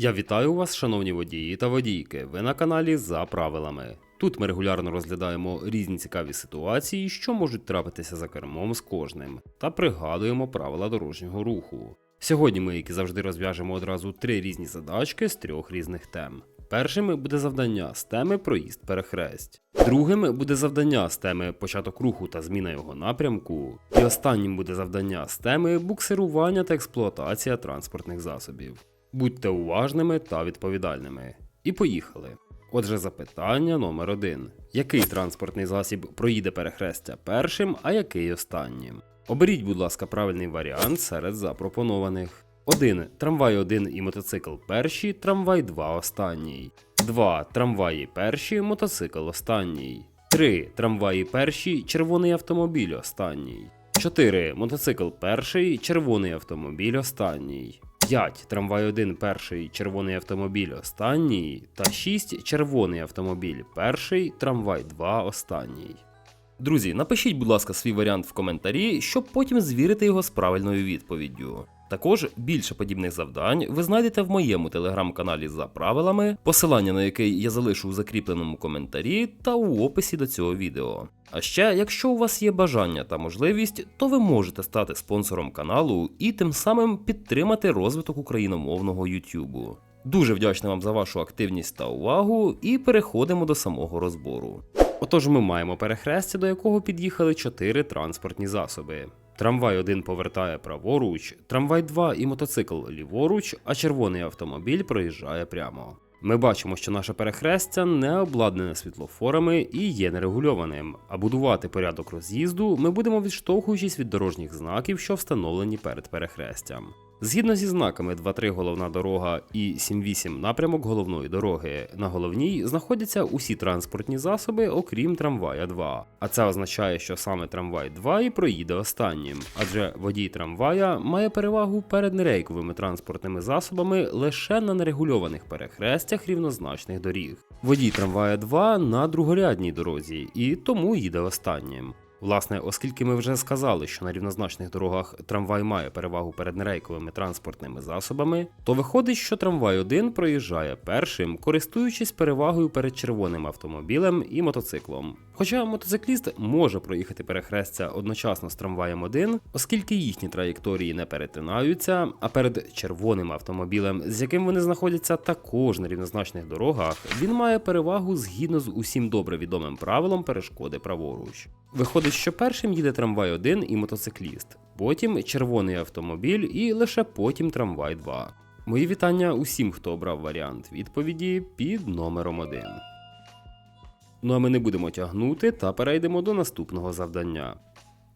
Я вітаю вас, шановні водії та водійки. Ви на каналі за правилами. Тут ми регулярно розглядаємо різні цікаві ситуації, що можуть трапитися за кермом з кожним, та пригадуємо правила дорожнього руху. Сьогодні ми, як і завжди, розв'яжемо одразу три різні задачки з трьох різних тем. Першим буде завдання з теми проїзд перехресть. Другим буде завдання з теми початок руху та зміна його напрямку. І останнім буде завдання з теми буксирування та експлуатація транспортних засобів. Будьте уважними та відповідальними. І поїхали. Отже, запитання номер один: який транспортний засіб проїде перехрестя першим, а який останнім? Оберіть, будь ласка, правильний варіант серед запропонованих. 1. Трамвай 1 і мотоцикл перші, трамвай 2 останній. 2. Трамваї перші, мотоцикл останній. 3. Трамваї перші, червоний автомобіль останній. 4. Мотоцикл перший, червоний автомобіль останній. 5. Трамвай 1 перший, червоний автомобіль останній. Та 6. Червоний автомобіль перший, трамвай 2 останній. Друзі, напишіть, будь ласка, свій варіант в коментарі, щоб потім звірити його з правильною відповіддю. Також більше подібних завдань ви знайдете в моєму телеграм-каналі за правилами, посилання на який я залишу у закріпленому коментарі та у описі до цього відео. А ще, якщо у вас є бажання та можливість, то ви можете стати спонсором каналу і тим самим підтримати розвиток україномовного YouTube. Дуже вдячний вам за вашу активність та увагу, і переходимо до самого розбору. Отож, ми маємо перехрестя, до якого під'їхали чотири транспортні засоби. Трамвай 1 повертає праворуч, трамвай 2 і мотоцикл ліворуч, а червоний автомобіль проїжджає прямо. Ми бачимо, що наше перехрестя не обладнане світлофорами і є нерегульованим, а будувати порядок роз'їзду ми будемо відштовхуючись від дорожніх знаків, що встановлені перед перехрестям. Згідно зі знаками 2.3 головна дорога і 7.8 напрямок головної дороги, на головній знаходяться усі транспортні засоби, окрім трамвая 2. А це означає, що саме трамвай 2 і проїде останнім, адже водій трамвая має перевагу перед нерейковими транспортними засобами лише на нерегульованих перехрестях рівнозначних доріг. Водій трамвая 2 на другорядній дорозі і тому їде останнім. Власне, оскільки ми вже сказали, що на рівнозначних дорогах трамвай має перевагу перед нерейковими транспортними засобами, то виходить, що трамвай 1 проїжджає першим, користуючись перевагою перед червоним автомобілем і мотоциклом. Хоча мотоцикліст може проїхати перехрестя одночасно з трамваєм 1, оскільки їхні траєкторії не перетинаються, а перед червоним автомобілем, з яким вони знаходяться також на рівнозначних дорогах, він має перевагу згідно з усім добре відомим правилом перешкоди праворуч. Виходить, що першим їде трамвай 1 і мотоцикліст, потім червоний автомобіль і лише потім трамвай 2. Мої вітання усім, хто обрав варіант відповіді під номером 1. Ну а ми не будемо тягнути та перейдемо до наступного завдання.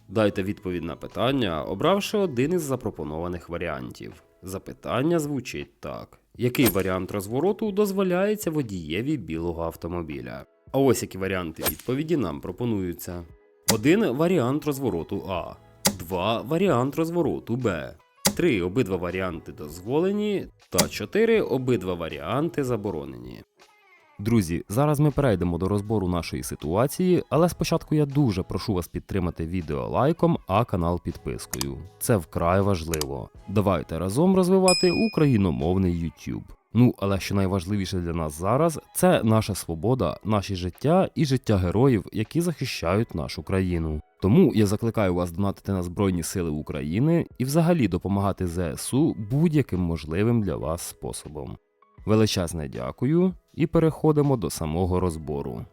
Дайте відповідь на питання, обравши один із запропонованих варіантів. Запитання звучить так: який варіант розвороту дозволяється водієві білого автомобіля? А ось які варіанти відповіді нам пропонуються. Один варіант розвороту А, два варіант розвороту Б, три обидва варіанти дозволені, та чотири обидва варіанти заборонені. Друзі, зараз ми перейдемо до розбору нашої ситуації, але спочатку я дуже прошу вас підтримати відео лайком, а канал підпискою. Це вкрай важливо. Давайте разом розвивати україномовний YouTube. Ну, але що найважливіше для нас зараз, це наша свобода, наші життя і життя героїв, які захищають нашу країну. Тому я закликаю вас донатити на Збройні Сили України і взагалі допомагати ЗСУ будь-яким можливим для вас способом. Величезне дякую і переходимо до самого розбору.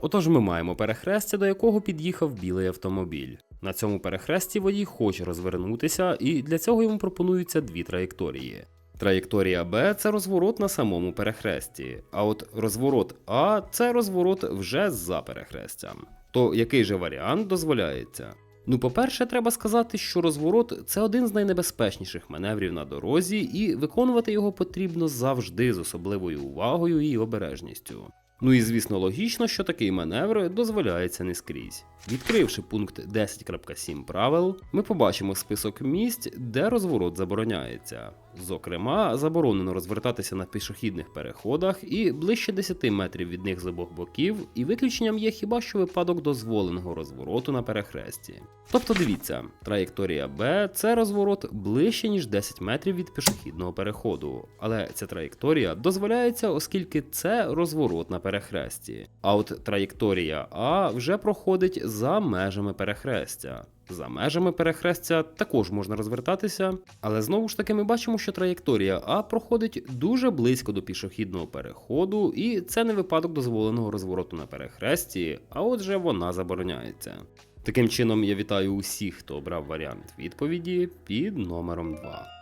Отож, ми маємо перехрестя, до якого під'їхав білий автомобіль. На цьому перехресті водій хоче розвернутися, і для цього йому пропонуються дві траєкторії. Траєкторія Б це розворот на самому перехресті, а от розворот А це розворот вже за перехрестям. То який же варіант дозволяється? Ну, по-перше, треба сказати, що розворот це один з найнебезпечніших маневрів на дорозі, і виконувати його потрібно завжди з особливою увагою і обережністю. Ну і звісно логічно, що такий маневр дозволяється не скрізь. Відкривши пункт 10.7 правил, ми побачимо список місць, де розворот забороняється. Зокрема, заборонено розвертатися на пішохідних переходах і ближче 10 метрів від них з обох боків, і виключенням є хіба що випадок дозволеного розвороту на перехресті. Тобто дивіться, траєкторія Б це розворот ближче ніж 10 метрів від пішохідного переходу, але ця траєкторія дозволяється, оскільки це розворот на перехресті. А от траєкторія А вже проходить за межами перехрестя. За межами перехрестя також можна розвертатися, але знову ж таки ми бачимо, що траєкторія А проходить дуже близько до пішохідного переходу, і це не випадок дозволеного розвороту на перехресті, а отже вона забороняється. Таким чином, я вітаю усіх, хто обрав варіант відповіді під номером 2.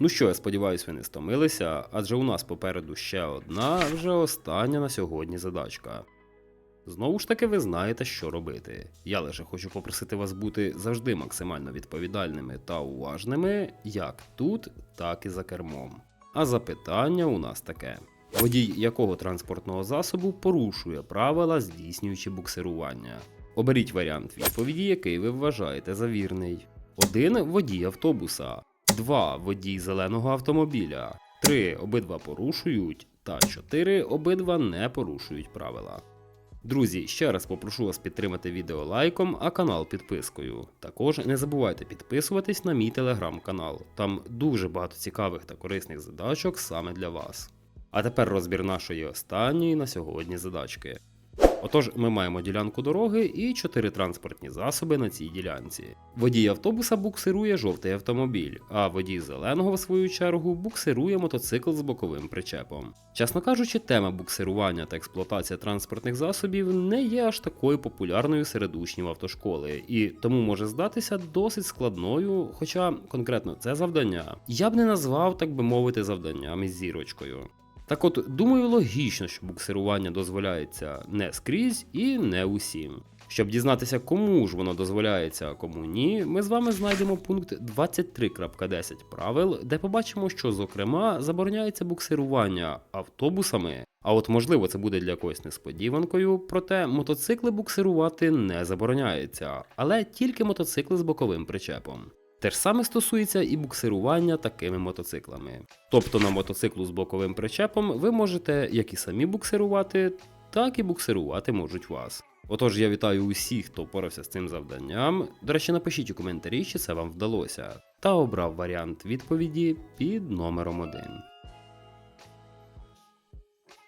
Ну що, я сподіваюся, ви не стомилися, адже у нас попереду ще одна, вже остання на сьогодні задачка. Знову ж таки, ви знаєте, що робити. Я лише хочу попросити вас бути завжди максимально відповідальними та уважними, як тут, так і за кермом. А запитання у нас таке: водій якого транспортного засобу порушує правила, здійснюючи буксирування? Оберіть варіант відповіді, який ви вважаєте за вірний. 1. Водій автобуса, 2. Водій зеленого автомобіля, 3. Обидва порушують, та 4. Обидва не порушують правила. Друзі, ще раз попрошу вас підтримати відео лайком, а канал підпискою. Також не забувайте підписуватись на мій телеграм-канал. Там дуже багато цікавих та корисних задачок саме для вас. А тепер розбір нашої останньої на сьогодні задачки. Отож, ми маємо ділянку дороги і чотири транспортні засоби на цій ділянці. Водій автобуса буксирує жовтий автомобіль, а водій зеленого, в свою чергу, буксирує мотоцикл з боковим причепом. Чесно кажучи, тема буксирування та експлуатація транспортних засобів не є аж такою популярною серед учнів автошколи, і тому може здатися досить складною, хоча конкретно це завдання я б не назвав, так би мовити, завданням із зірочкою. Так от, думаю, логічно, що буксирування дозволяється не скрізь і не усім. Щоб дізнатися, кому ж воно дозволяється, а кому ні, ми з вами знайдемо пункт 23.10 правил, де побачимо, що зокрема забороняється буксирування автобусами. А от можливо це буде для когось несподіванкою, проте мотоцикли буксирувати не забороняється, але тільки мотоцикли з боковим причепом. Те ж саме стосується і буксирування такими мотоциклами. Тобто на мотоциклу з боковим причепом ви можете як і самі буксирувати, так і буксирувати можуть вас. Отож, я вітаю усіх, хто впорався з цим завданням. До речі, напишіть у коментарі, чи це вам вдалося, та обрав варіант відповіді під номером 1.